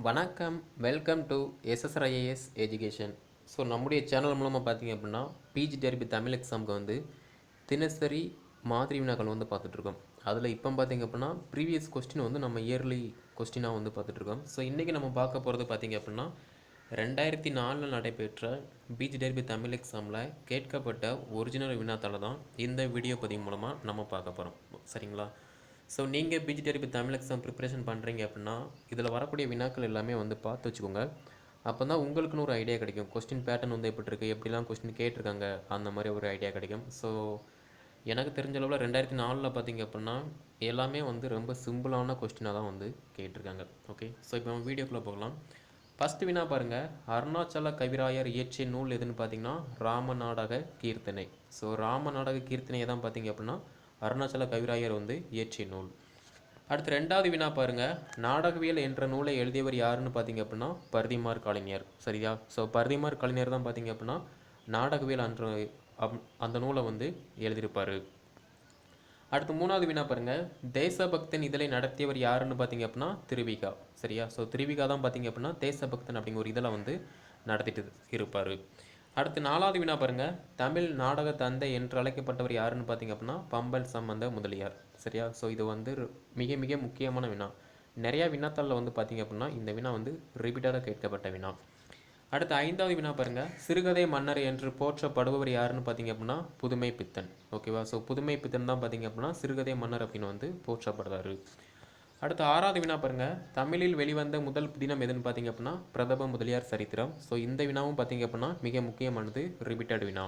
வணக்கம். Welcome to SSIAS education so நம்முடைய channel மூலமாக பார்த்தீங்க அப்படின்னா பிஜி டெரிபி தமிழ் எக்ஸாமுக்கு வந்து தினசரி மாதிரி வினாக்கள் வந்து பார்த்துட்ருக்கோம் அதில் இப்போ பார்த்தீங்க அப்படின்னா ப்ரீவியஸ் கொஸ்டின் வந்து நம்ம இயர்லி கொஸ்டினாக வந்து பார்த்துட்ருக்கோம் ஸோ இன்றைக்கி நம்ம பார்க்க போகிறது பார்த்தீங்க அப்படின்னா ரெண்டாயிரத்தி நாலில் நடைபெற்ற பிஜி டெரிபி தமிழ் எக்ஸாமில் கேட்கப்பட்ட ஒரிஜினல் வினாத்தால் தான் இந்த வீடியோ பதிவு மூலமாக நம்ம பார்க்க போகிறோம் சரிங்களா? ஸோ நீங்கள் PG TRB Tamil exam preparation பண்ணுறீங்க அப்படின்னா இதில் வரக்கூடிய வினாக்கள் எல்லாமே வந்து பார்த்து வச்சுக்கோங்க. அப்போ தான் உங்களுக்குன்னு ஒரு ஐடியா கிடைக்கும். கொஸ்டின் பேட்டர்ன் வந்து எப்படி இருக்குது எப்படிலாம் கொஸ்டின் கேட்டிருக்காங்க? அந்த மாதிரி ஒரு ஐடியா கிடைக்கும். ஸோ எனக்கு தெரிஞ்ச அளவில் ரெண்டாயிரத்தி நாலில் பார்த்தீங்க அப்படின்னா எல்லாமே வந்து ரொம்ப சிம்பிளான கொஸ்டினாக தான் வந்து கேட்டிருக்காங்க. ஓகே ஸோ இப்போ நம்ம வீடியோக்குள்ளே போகலாம். ஃபஸ்ட்டு வினா பாருங்கள் அருணாச்சல கவிராயர் இயற்றிய நூல் எதுன்னு பார்த்தீங்கன்னா ராம நாடக கீர்த்தனை. ஸோ ராம நாடக கீர்த்தனையை தான் பார்த்தீங்க அப்படின்னா அருணாச்சல கவிராயர் வந்து இயற்றிய நூல். அடுத்து ரெண்டாவது வினா பாருங்க. நாடகவியல் என்ற நூலை எழுதியவர் யாருன்னு பார்த்தீங்க அப்படின்னா பர்திமார் கலைஞர். சரியா? ஸோ பர்திமார் கலைஞர் தான் பார்த்தீங்க அப்படின்னா நாடகவியல் அன்ற அப்- அந்த நூலை வந்து எழுதியிருப்பார். அடுத்து மூணாவது வினா பாருங்க. தேசபக்தன் இதழை நடத்தியவர் யாருன்னு பார்த்தீங்க அப்படின்னா திருவிகா. சரியா? ஸோ திருவிகா தான் பார்த்தீங்க அப்படின்னா தேசபக்தன் அப்படிங்கிற ஒரு இதழை வந்து நடத்திட்டு இருப்பார். அடுத்து நாலாவது வினா பாருங்க. தமிழ் நாடக தந்தை என்று அழைக்கப்பட்டவர் யாருன்னு பார்த்தீங்க அப்படின்னா பம்பல் சம்பந்த முதலியார். சரியா? ஸோ இது வந்து மிக மிக முக்கியமான வினா நிறையா வினாத்தாளில் வந்து பார்த்தீங்க அப்படின்னா இந்த வினா வந்து ரிப்பீட்டாக கேட்கப்பட்ட வினா அடுத்து ஐந்தாவது வினா பாருங்க. சிறுகதை மன்னர் என்று போற்றப்படுபவர் யாருன்னு பார்த்தீங்க அப்படின்னா புதுமை பித்தன் ஓகேவா ஸோ புதுமை பித்தன் தான் பார்த்தீங்க அப்படின்னா சிறுகதை மன்னர் அப்படின்னு வந்து போற்றப்படுறாரு அடுத்து ஆறாவது வினா பாருங்கள் தமிழில் வெளிவந்த முதல் புதினம் எதுன்னு பார்த்தீங்க அப்படின்னா பிரதம முதலியார் சரித்திரம். ஸோ இந்த வினாவும் பார்த்தீங்க அப்படின்னா மிக முக்கியமானது ரிபீட்டட் வினா.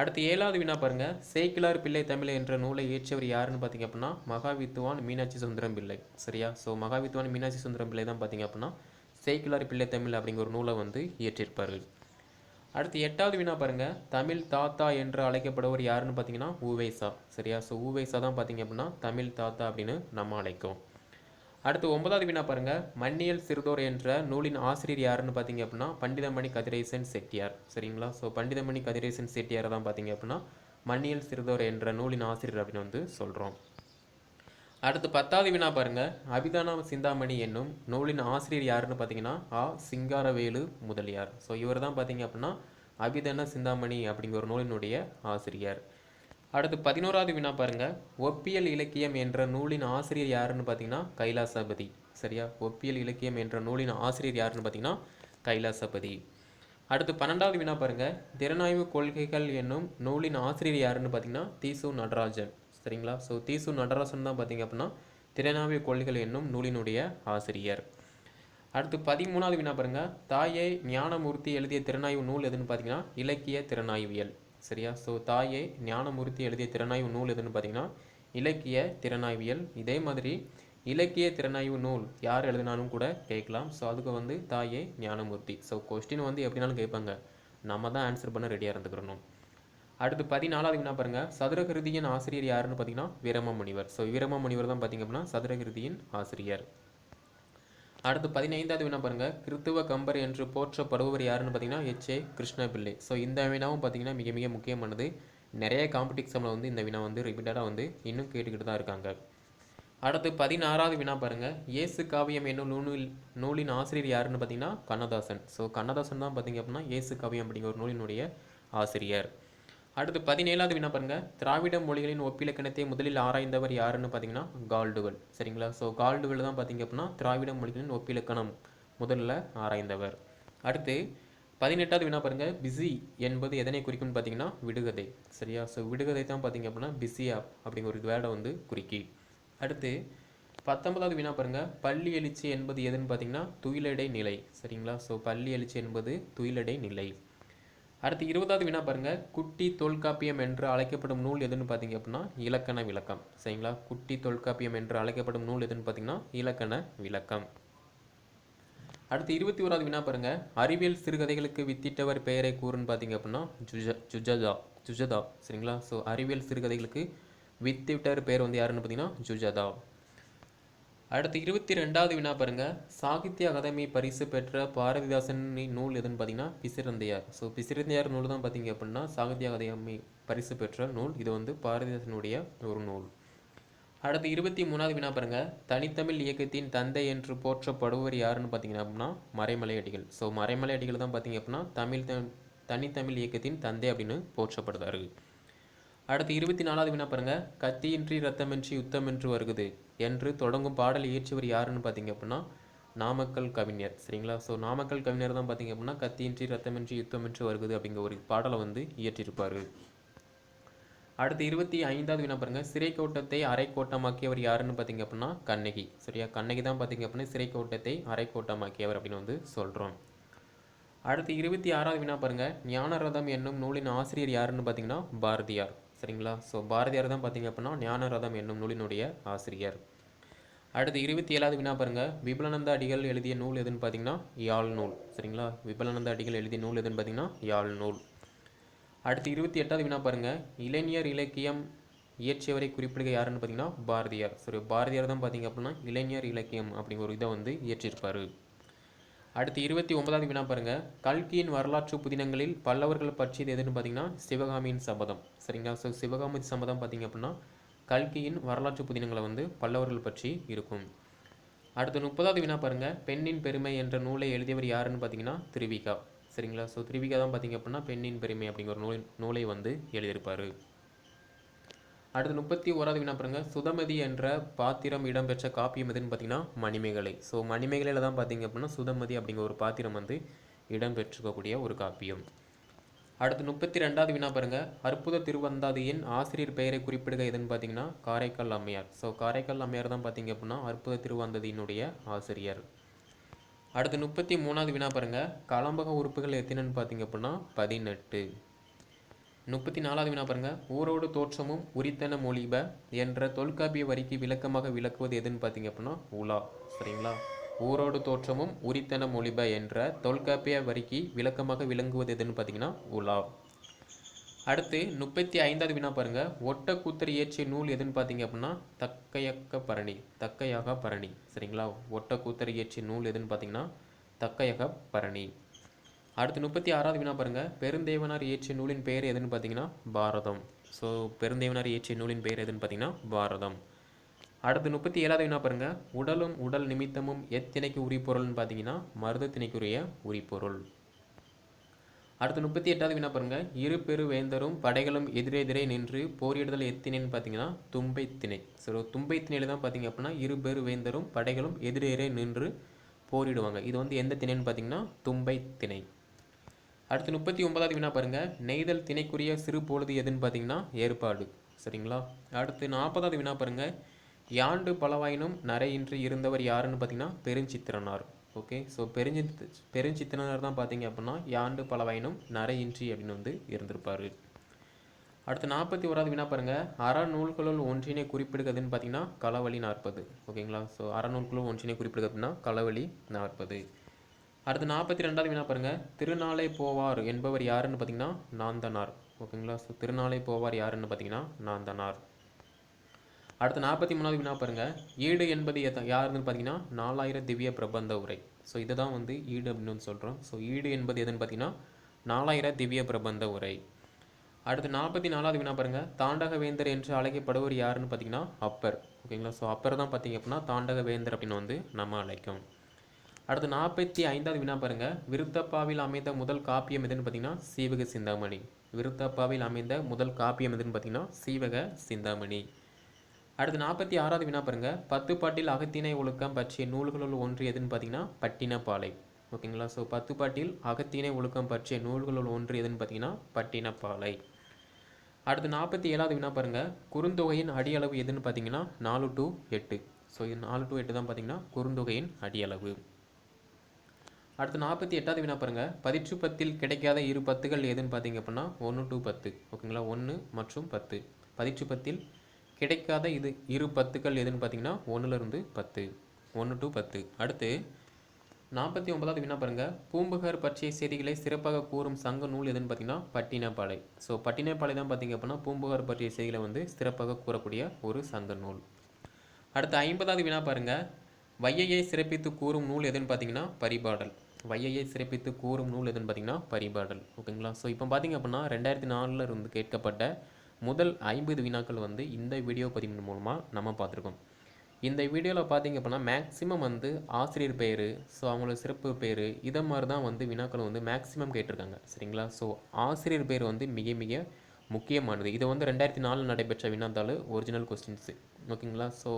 அடுத்து ஏழாவது வினா பாருங்க. சேக்கிலார் பிள்ளை தமிழ் என்ற நூலை இயற்றியவர் யாருன்னு பார்த்தீங்க அப்படின்னா மகாவித்துவான் மீனாட்சி சுந்தரம் பிள்ளை. சரியா? ஸோ மகாவித்துவான் மீனாட்சி சுந்தரம் பிள்ளை தான் பார்த்தீங்க அப்படின்னா சேக்கிலார் பிள்ளை தமிழ் அப்படிங்கிற ஒரு நூலை வந்து இயற்றியிருப்பார்கள் அடுத்து எட்டாவது வினா பாருங்கள் தமிழ் தாத்தா என்று அழைக்கப்படுவர் யாருன்னு பார்த்தீங்கன்னா ஊவேசா. சரியா? ஸோ ஊவேசா தான் பார்த்தீங்க அப்படின்னா தமிழ் தாத்தா அப்படின்னு நம்ம அழைக்கும் அடுத்து ஒன்பதாவது வினா பாருங்கள் மன்னியல் சிறுதோர் என்ற நூலின் ஆசிரியர் யாருன்னு பார்த்தீங்க அப்படின்னா பண்டிதமணி கதிரேசன் செட்டியார். சரிங்களா? ஸோ பண்டிதமணி கதிரேசன் செட்டியார் தான் பார்த்தீங்க அப்படின்னா மன்னியல் சிறுதோர் என்ற நூலின் ஆசிரியர் அப்படின்னு வந்து சொல்கிறோம் அடுத்து பத்தாவது வினா பாருங்கள் அபிதான சிந்தாமணி என்னும் நூலின் ஆசிரியர் யாருன்னு பார்த்தீங்கன்னா ஆ. சிங்காரவேலு முதலியார். ஸோ இவர் தான் பார்த்தீங்க அப்படின்னா அபிதான சிந்தாமணி அப்படிங்கிற ஒரு நூலினுடைய ஆசிரியர். அடுத்து பதினோராவது வினா பாருங்கள் ஒப்பியல் இலக்கியம் என்ற நூலின் ஆசிரியர் யாருன்னு பார்த்தீங்கன்னா கைலாசபதி. சரியா? ஒப்பியல் இலக்கியம் என்ற நூலின் ஆசிரியர் யாருன்னு பார்த்தீங்கன்னா கைலாசபதி. அடுத்து பன்னெண்டாவது வினா பாருங்கள் திறனாய்வு கொள்கைகள் என்னும் நூலின் ஆசிரியர் யாருன்னு பார்த்தீங்கன்னா தீசு நடராஜன். சரிங்களா? ஸோ தீசு நடராசன் தான் பார்த்தீங்க அப்படின்னா திறனாவிய கொள்கைகள் என்னும் நூலினுடைய ஆசிரியர். அடுத்து பதிமூணாவது வினா பாருங்க. தாயே ஞானமூர்த்தி எழுதிய திறனாய்வு நூல் எதுன்னு பார்த்தீங்கன்னா இலக்கிய திறனாய்வியல். சரியா? ஸோ தாயே ஞானமூர்த்தி எழுதிய திறனாய்வு நூல் எதுன்னு பார்த்தீங்கன்னா இலக்கிய திறனாய்வியல். இதே மாதிரி இலக்கிய திறனாய்வு நூல் யார் எழுதினாலும் கூட கேட்கலாம். ஸோ அதுக்கு வந்து தாயே ஞானமூர்த்தி. ஸோ கொஸ்டின் வந்து எப்படினாலும் கேட்பாங்க. நம்ம தான் ஆன்சர் பண்ண ரெடியாக இருந்துக்கிறணும். அடுத்து பதினாலாவது வினா பாருங்க? சதுரகிருதியின் ஆசிரியர் யாருன்னு பார்த்தீங்கன்னா வீரம முனிவர் ஸோ வீரம முனிவர் தான் பார்த்தீங்க அப்படின்னா சதுரகிருதியின் ஆசிரியர். அடுத்து பதினைந்தாவது வினா பாருங்கள் கிறித்துவ கம்பர் என்று போற்றப்படுபவர் யாருன்னு பார்த்தீங்கன்னா எச் ஏ கிருஷ்ணபிள்ளை. ஸோ இந்த வினாவும் பார்த்தீங்கன்னா மிக மிக முக்கியமானது. நிறைய காம்படிஷனில் வந்து இந்த வினா வந்து ரிப்பீட்டடாக வந்து இன்னும் கேட்டுக்கிட்டு தான் இருக்காங்க. அடுத்து பதினாறாவது வினா பாருங்கள் இயேசு காவியம் என்னும் நூலில் நூலின் ஆசிரியர் யாருன்னு பார்த்தீங்கன்னா கண்ணதாசன். ஸோ கண்ணதாசன் தான் பார்த்தீங்க அப்படின்னா இயேசு காவியம் அப்படிங்கிற ஒரு நூலினுடைய ஆசிரியர். அடுத்து பதினேழாவது வினா பாருங்க. திராவிட மொழிகளின் ஒப்பிலக்கணத்தை முதலில் ஆராய்ந்தவர் யாருன்னு பார்த்தீங்கன்னா கால்டுவல் சரிங்களா? ஸோ கால்டுவல் தான் பார்த்தீங்க அப்படின்னா திராவிட மொழிகளின் ஒப்பிலக்கணம் முதல்ல ஆராய்ந்தவர். அடுத்து பதினெட்டாவது வினா பாருங்க. பிஸி என்பது எதனை குறிக்கும்னு பார்த்தீங்கன்னா விடுகதை. சரியா? ஸோ விடுகதை தான் பார்த்தீங்க அப்படின்னா பிஸியா அப்படிங்கிற ஒரு வேர்டை வந்து குறிக்கி. அடுத்து பத்தொன்பதாவது வினா பாருங்க. பள்ளி எழுச்சி என்பது எதுன்னு பார்த்தீங்கன்னா துயிலடை நிலை சரிங்களா? ஸோ பள்ளி எழுச்சி என்பது துயிலடை நிலை அடுத்து இருபதாவது வினா பாருங்கள் குட்டி தொல்காப்பியம் என்று அழைக்கப்படும் நூல் எதுன்னு பார்த்தீங்க அப்படின்னா இலக்கண விளக்கம். சரிங்களா? குட்டி தொல்காப்பியம் என்று அழைக்கப்படும் நூல் எதுன்னு பார்த்தீங்கன்னா இலக்கண விளக்கம். அடுத்து இருபத்தி ஓராவது வினா பாருங்க. அறிவியல் சிறுகதைகளுக்கு வித்திட்டவர் பெயரை கூறுன்னு பார்த்தீங்க அப்படின்னா ஜுஜ ஜுஜதா ஜுஜதா. சரிங்களா? ஸோ அறிவியல் சிறுகதைகளுக்கு வித்திட்டவர் பெயர் வந்து யாருன்னு பார்த்தீங்கன்னா ஜுஜதா. அடுத்து இருபத்தி ரெண்டாவது வினா பாருங்க. சாகித்ய அகாதமி பரிசு பெற்ற பாரதிதாசன் நூல் எதுன்னு பார்த்தீங்கன்னா பிசிறந்தையார். ஸோ பிசிறந்தையார் நூல் தான் பார்த்தீங்க அப்படின்னா சாகித்ய அகாதமி பரிசு பெற்ற நூல். இது வந்து பாரதிதாசனுடைய ஒரு நூல். அடுத்து இருபத்தி மூணாவது வினா பாருங்க. தனித்தமிழ் இயக்கத்தின் தந்தை என்று போற்றப்படுவர் யாருன்னு பார்த்தீங்கன்னா அப்படின்னா மறைமலை அடிகள். ஸோ மறைமலை அடிகள் தான் பார்த்தீங்க அப்படின்னா தமிழ் தனித்தமிழ் இயக்கத்தின் தந்தை அப்படின்னு போற்றப்படுதாரு அடுத்து இருபத்தி நாலாவது வினா பாருங்க. கத்தியின்றி ரத்தமின்றி யுத்தம் என்று வருகுது என்று தொடங்கும் பாடல் இயற்றியவர் யாருன்னு பார்த்தீங்க அப்படின்னா நாமக்கல் கவிஞர். சரிங்களா? ஸோ நாமக்கல் கவிஞர் தான் பார்த்தீங்க அப்படின்னா கத்தியின்றி ரத்தமின்றி யுத்தமின்றி வருகுது அப்படிங்கிற ஒரு பாடலை வந்து இயற்றியிருப்பார் அடுத்து இருபத்தி ஐந்தாவது வினா பாருங்க. சிறை கோட்டத்தை அரை கோட்டமாக்கியவர் யாருன்னு பார்த்தீங்க அப்படின்னா கண்ணகி. சரியா? கண்ணகி தான் பார்த்தீங்க அப்படின்னா சிறை கோட்டத்தை அரை கோட்டமாக்கியவர் அப்படின்னு வந்து சொல்கிறோம் அடுத்து இருபத்தி ஆறாவது வினா பாருங்க. ஞானரதம் என்னும் நூலின் ஆசிரியர் யாருன்னு பார்த்தீங்கன்னா பாரதியார். சரிங்களா? ஸோ பாரதியார் தான் பார்த்தீங்க அப்படின்னா ஞானரதம் என்னும் நூலினுடைய ஆசிரியர். அடுத்து இருபத்தி ஏழாவது வினா பாருங்கள் விபுலானந்த அடிகள் எழுதிய நூல் எதுன்னு பார்த்தீங்கன்னா யாழ் நூல். சரிங்களா? விபுலானந்த அடிகள் எழுதிய நூல் எதுன்னு பார்த்தீங்கன்னா யாழ் நூல். அடுத்து இருபத்தி எட்டாவது வினா பாருங்கள் இளைஞர் இலக்கியம் இயற்றியவரை குறிப்பிடுக யாருன்னு பார்த்தீங்கன்னா பாரதியார். சரி பாரதியார் தான் பார்த்தீங்க அப்படின்னா இளைஞர் இலக்கியம் அப்படிங்கிற ஒரு இதை வந்து இயற்றியிருப்பார் அடுத்து இருபத்தி ஒன்பதாவது வினா பாருங்கள் கல்கியின் வரலாற்று புதினங்களில் பல்லவர்கள் பற்றியது எதுன்னு பார்த்தீங்கன்னா சிவகாமியின் சபதம். சரிங்களா? ஸோ சிவகாமி சபதம் பார்த்தீங்க அப்படின்னா கல்கியின் வரலாற்று புதினங்களை வந்து பல்லவர்கள் பற்றி இருக்கும். அடுத்து முப்பதாவது வினா பாருங்கள் பெண்ணின் பெருமை என்ற நூலை எழுதியவர் யாருன்னு பார்த்தீங்கன்னா திருவிகா. சரிங்களா? ஸோ திருவிகா தான் பார்த்தீங்க அப்படின்னா பெண்ணின் பெருமை அப்படிங்கிற ஒரு நூலை நூலை வந்து எழுதியிருப்பார். அடுத்து முப்பத்தி ஓராவது வினா பாருங்க. சுதமதி என்ற பாத்திரம் இடம்பெற்ற காப்பியம் எதுன்னு பார்த்தீங்கன்னா மணிமேகலை. ஸோ மணிமேகலையில் தான் பார்த்தீங்க அப்படின்னா சுதமதி அப்படிங்கிற ஒரு பாத்திரம் வந்து இடம்பெற்றிருக்கக்கூடிய ஒரு காப்பியம். அடுத்து முப்பத்தி ரெண்டாவது வினா பாருங்க. அற்புத திருவந்தாதியின் ஆசிரியர் பெயரை குறிப்பிடுக எதுன்னு பார்த்தீங்கன்னா காரைக்கால் அம்மையார். ஸோ காரைக்கால் அம்மையார் தான் பார்த்தீங்க அப்படின்னா அற்புத திருவந்தாதியினுடைய ஆசிரியர். அடுத்து முப்பத்தி மூணாவது வினா பாருங்க. கலம்பக உறுப்புகள் எத்தனைன்னு பார்த்தீங்க அப்படின்னா பதினெட்டு. முப்பத்தி நாலாவது வினா பாருங்க. ஊரோடு தோற்றமும் உரித்தன மொழிப என்ற தொல்காப்பிய வரிக்கு விளக்கமாக விளக்குவது எதுன்னு பார்த்தீங்க அப்படின்னா உலா. சரிங்களா? ஊரோடு தோற்றமும் உரித்தன மொழிப என்ற தொல்காப்பிய வரிக்கு விளக்கமாக விளங்குவது எதுன்னு பார்த்தீங்கன்னா உலா. அடுத்து முப்பத்தி ஐந்தாவது வினா பாருங்க. ஒட்ட கூத்தர் இயற்றிய நூல் எதுன்னு பார்த்தீங்க அப்படின்னா தக்கையக்க பரணி தக்கையாக பரணி. சரிங்களா? ஒட்ட கூத்தர் இயற்றிய நூல் எதுன்னு பார்த்தீங்கன்னா தக்கையக பரணி. அடுத்து முப்பத்தி ஆறாவது வினா பாருங்கள் பெருந்தேவனார் இயற்றிய நூலின் பெயர் எதுன்னு பார்த்தீங்கன்னா பாரதம். ஸோ பெருந்தேவனார் இயற்றிய நூலின் பெயர் எதுன்னு பார்த்தீங்கன்னா பாரதம். அடுத்து முப்பத்தி ஏழாவது வினா பாருங்கள் உடலும் உடல் நிமித்தமும் எத்திணைக்கு உரிப்பொருள்னு பார்த்தீங்கன்னா மருத திணைக்குரிய உரிப்பொருள் அடுத்து முப்பத்தி எட்டாவது வினா பாருங்கள் இரு பெரு வேந்தரும் படைகளும் எதிரெதிரே நின்று போரிடுதல் எத்தினைன்னு பார்த்தீங்கன்னா தும்பை திணை ஸோ தும்பை திணையில் தான் பார்த்தீங்க அப்படின்னா இரு பெரு வேந்தரும் படைகளும் எதிரெதிரே நின்று போரிடுவாங்க. இது வந்து எந்த திணைன்னு பார்த்தீங்கன்னா தும்பை திணை அடுத்து முப்பத்தி ஒன்பதாவது வினா பாருங்கள் நெய்தல் திணைக்குரிய சிறு பொழுது எதுன்னு பார்த்தீங்கன்னா ஏற்பாடு. சரிங்களா? அடுத்து நாற்பதாவது வினா பாருங்கள் யாண்டு பலவாயினும் நரையின்றி இருந்தவர் யாருன்னு பார்த்தீங்கன்னா பெருஞ்சித்திரனார். ஓகே? ஸோ பெருஞ்சித் பெருஞ்சித்திரனார் தான் பார்த்தீங்க அப்படின்னா யாண்டு பலவாயினும் நரையின்றி அப்படின்னு வந்து இருந்திருப்பார். அடுத்து நாற்பத்தி ஓராவது வினா பாருங்கள் அறநூல்களுள் ஒன்றினை குறிப்பிடுகிறதுன்னு பார்த்தீங்கன்னா களவழி நாற்பது. ஓகேங்களா? ஸோ அறநூல்களுள் ஒன்றினை குறிப்பிடுகிறதுனா களவழி நாற்பது. அடுத்து நாற்பத்தி ரெண்டாவது வினா பாருங்கள் திருநாளை போவார் என்பவர் யாருன்னு பார்த்தீங்கன்னா நாந்தனார். ஓகேங்களா? ஸோ திருநாளை போவார் யாருன்னு பார்த்தீங்கன்னா நாந்தனார். அடுத்து நாற்பத்தி மூணாவது வினா பாருங்கள் ஈடு என்பது எத- யாருன்னு பார்த்தீங்கன்னா நாலாயிரம் திவ்ய பிரபந்த உரை. ஸோ இதை தான் வந்து ஈடு அப்படின்னு வந்து சொல்கிறோம் ஸோ ஈடு என்பது எதுன்னு பார்த்தீங்கன்னா நாலாயிரம் திவ்ய பிரபந்த உரை. அடுத்து நாற்பத்தி நாலாவது வினா பாருங்கள் தாண்டக வேந்தர் என்று அழைக்கப்படுவர் யாருன்னு பார்த்தீங்கன்னா அப்பர். ஓகேங்களா? ஸோ அப்பர் தான் பார்த்தீங்க அப்படின்னா தாண்டக வேந்தர் அப்படின்னு வந்து நம்ம அழைக்கும். அடுத்து நாற்பத்தி ஐந்தாவது வினா பாருங்கள் விருத்தப்பாவில் அமைந்த முதல் காப்பியம் எதுன்னு பார்த்தீங்கன்னா சீவக சிந்தாமணி. விருத்தப்பாவில் அமைந்த முதல் காப்பியம் எதுன்னு பார்த்தீங்கன்னா சீவக சிந்தாமணி. அடுத்து நாற்பத்தி ஆறாவது வினா பாருங்கள் பத்து பாட்டில் அகத்திணை ஒழுக்கம் பற்றிய நூல்களுள் ஒன்று எதுன்னு பார்த்தீங்கன்னா பட்டினப்பாலை. ஓகேங்களா? ஸோ பத்து பாட்டில் அகத்திணை ஒழுக்கம் பற்றிய நூல்களுள் ஒன்று எதுன்னு பார்த்தீங்கன்னா பட்டினப்பாலை. அடுத்து நாற்பத்தி ஏழாவது வினா பாருங்கள் குறுந்தொகையின் அடியளவு எதுன்னு பார்த்தீங்கன்னா நாலு டு எட்டு. ஸோ இது நாலு டு எட்டு தான் பார்த்தீங்கன்னா குறுந்தொகையின் அடியளவு. அடுத்து நாற்பத்தி எட்டாவது வினா பாருங்கள் பதிற்று பத்தில் கிடைக்காத இரு பத்துகள் எதுன்னு பார்த்தீங்க அப்படின்னா ஒன்று டூ பத்து. ஓகேங்களா? ஒன்று மற்றும் பத்து. பதிற்று பத்தில் கிடைக்காத இது இரு பத்துக்கள் எதுன்னு பார்த்தீங்கன்னா ஒன்றுலேருந்து பத்து. ஒன்று டு பத்து. அடுத்து நாற்பத்தி ஒன்பதாவது வினா பாருங்கள் பூம்புகார் பற்றிய செய்திகளை சிறப்பாக கூறும் சங்க நூல் எதுன்னு பார்த்தீங்கன்னா பட்டினப்பாலை. ஸோ பட்டினப்பாலை தான் பார்த்தீங்க அப்படின்னா பூம்புகார் பற்றிய செய்திகளை வந்து சிறப்பாக கூறக்கூடிய ஒரு சங்க நூல். அடுத்து ஐம்பதாவது வினா பாருங்கள் வையையை சிறப்பித்து கூறும் நூல் எதுன்னு பார்த்தீங்கன்னா பரிபாடல். வையையை சிறப்பித்து கூறும் நூல் எதுன்னு பார்த்தீங்கன்னா பரிபாடல். ஓகேங்களா? ஸோ இப்போ பார்த்தீங்க அப்படின்னா ரெண்டாயிரத்தி நாலில் இருந்து கேட்கப்பட்ட முதல் ஐம்பது வினாக்கள் வந்து இந்த வீடியோ பதிவின் மூலமாக நம்ம பார்த்துருக்கோம். இந்த வீடியோவில் பார்த்திங்க அப்படின்னா மேக்ஸிமம் வந்து ஆசிரியர் பேர் ஸோ அவங்களோட சிறப்பு பேர் இதை மாதிரி தான் வந்து வினாக்கள் வந்து மேக்ஸிமம் கேட்டிருக்காங்க. சரிங்களா? ஸோ ஆசிரியர் பேர் வந்து மிக மிக முக்கியமானது. இது வந்து ரெண்டாயிரத்தி நாலில் நடைபெற்ற வினாத்தாள் ஒரிஜினல் கொஸ்டின்ஸு ஓகேங்களா? ஸோ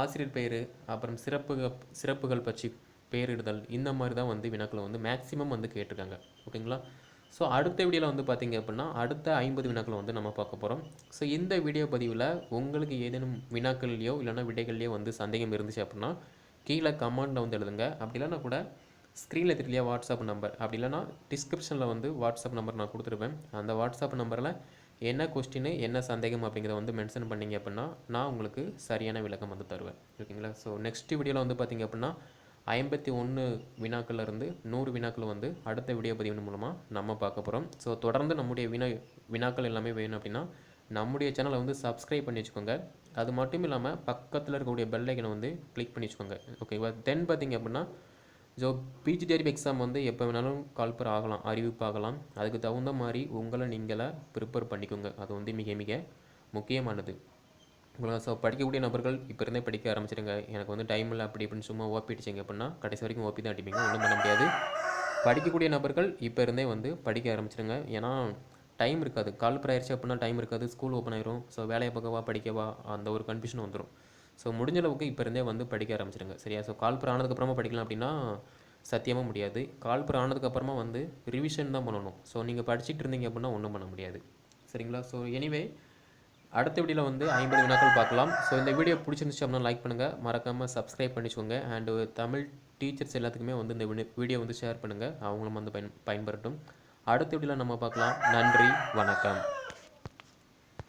ஆசிரியர் பேர் அப்புறம் சிறப்புகள் சிறப்புகள் பற்றி பேரிடுதல் இந்த மாதிரி தான் வந்து வினாக்களை வந்து மேக்ஸிமம் வந்து கேட்டிருக்காங்க. ஓகேங்களா? ஸோ அடுத்த வீடியோவில் வந்து பார்த்தீங்க அப்படின்னா அடுத்த ஐம்பது வினாக்களை வந்து நம்ம பார்க்க போகிறோம் ஸோ இந்த வீடியோ பதிவில் உங்களுக்கு ஏதேனும் வினாக்கள்லையோ இல்லைனா விடைகள்லையோ வந்து சந்தேகம் இருந்துச்சு அப்படின்னா கீழே கமெண்டில் வந்து எழுதுங்க. அப்படி இல்லைன்னா கூட ஸ்க்ரீனில் தெரியலையா வாட்ஸ்அப் நம்பர் அப்படி இல்லைனா டிஸ்கிரிப்ஷனில் வந்து வாட்ஸ்அப் நம்பர் நான் கொடுத்துருப்பேன். அந்த வாட்ஸ்அப் நம்பரில் என்ன கொஸ்டின் என்ன சந்தேகம் அப்படிங்கிறத வந்து மென்ஷன் பண்ணீங்க அப்படின்னா நான் உங்களுக்கு சரியான விளக்கம் வந்து தருவேன். ஓகேங்களா? ஸோ நெக்ஸ்ட் வீடியோவில் வந்து பார்த்தீங்க அப்படின்னா ஐம்பத்தி ஒன்று வினாக்கள்ல இருந்து நூறு வினாக்கள் வந்து அடுத்த வீடியோ பதிவின் மூலமாக நம்ம பார்க்க போகிறோம் ஸோ தொடர்ந்து நம்முடைய வினா வினாக்கள் எல்லாமே வேணும் அப்படின்னா நம்முடைய சேனலை வந்து சப்ஸ்கிரைப் பண்ணி வச்சுக்கோங்க. அது மட்டும் இல்லாமல் பக்கத்தில் இருக்கக்கூடிய பெல் ஐக்கனை வந்து கிளிக் பண்ணி வச்சுக்கோங்க. ஓகேவா தென் பார்த்தீங்க அப்படின்னா ஸோ பிஜி தேர்வு எக்ஸாம் வந்து எப்போ வேணாலும் கால்பர் ஆகலாம் அறிவிப்பு ஆகலாம் அதுக்கு தகுந்த மாதிரி உங்களை நீங்களே ப்ரிப்பேர் பண்ணிக்கோங்க. அது வந்து மிக மிக முக்கியமானது. ஸோ படிக்கக்கூடிய நபர்கள் இப்போ இருந்தே படிக்க ஆரம்பிச்சிடுங்க எனக்கு வந்து டைம் இல்லை அப்படி இப்படின்னு சும்மா ஓப்பிடுச்சிங்க அப்படின்னா கடைசி வரைக்கும் ஓப்பி தான் அடிப்பீங்க ஒன்றும் பண்ண முடியாது. படிக்கக்கூடிய நபர்கள் இப்போ இருந்தே வந்து படிக்க ஆரம்பிச்சிடுங்க ஏன்னா டைம் இருக்காது. கால்பர் ஆயிடுச்சு அப்படின்னா டைம் இருக்காது. ஸ்கூல் ஓப்பன் ஆயிரும். ஸோ வேலையை பார்க்கவா படிக்கவா அந்த ஒரு கன்ஃபியூஷன் வந்துடும் ஸோ முடிஞ்ச அளவுக்கு இப்போ இருந்தே வந்து படிக்க ஆரம்பிச்சிடுங்க சரியா? ஸோ கால்பர் ஆனதுக்கப்புறமா படிக்கலாம் அப்படின்னா சத்தியமாக முடியாது. கால்பர் ஆனதுக்கப்புறமா வந்து ரிவிஷன் தான் பண்ணணும். ஸோ நீங்கள் படிச்சுட்டு இருந்தீங்க அப்படின்னா ஒன்றும் பண்ண முடியாது. சரிங்களா? ஸோ எனிவே அடுத்த வீடியோவில் வந்து ஐம்பது வினாக்கள் பார்க்கலாம். ஸோ இந்த வீடியோ பிடிச்சிருந்துச்சு அப்படின்னா லைக் பண்ணுங்கள் மறக்காமல் சப்ஸ்கிரைப் பண்ணிச்சுக்கோங்க அண்டு தமிழ் டீச்சர்ஸ் எல்லாத்துக்குமே வந்து இந்த வீடியோ வந்து ஷேர் பண்ணுங்கள் அவங்களும் வந்து பயன் பயன்படுத்தும் அடுத்த வீடியோவில் நம்ம பார்க்கலாம். நன்றி வணக்கம்.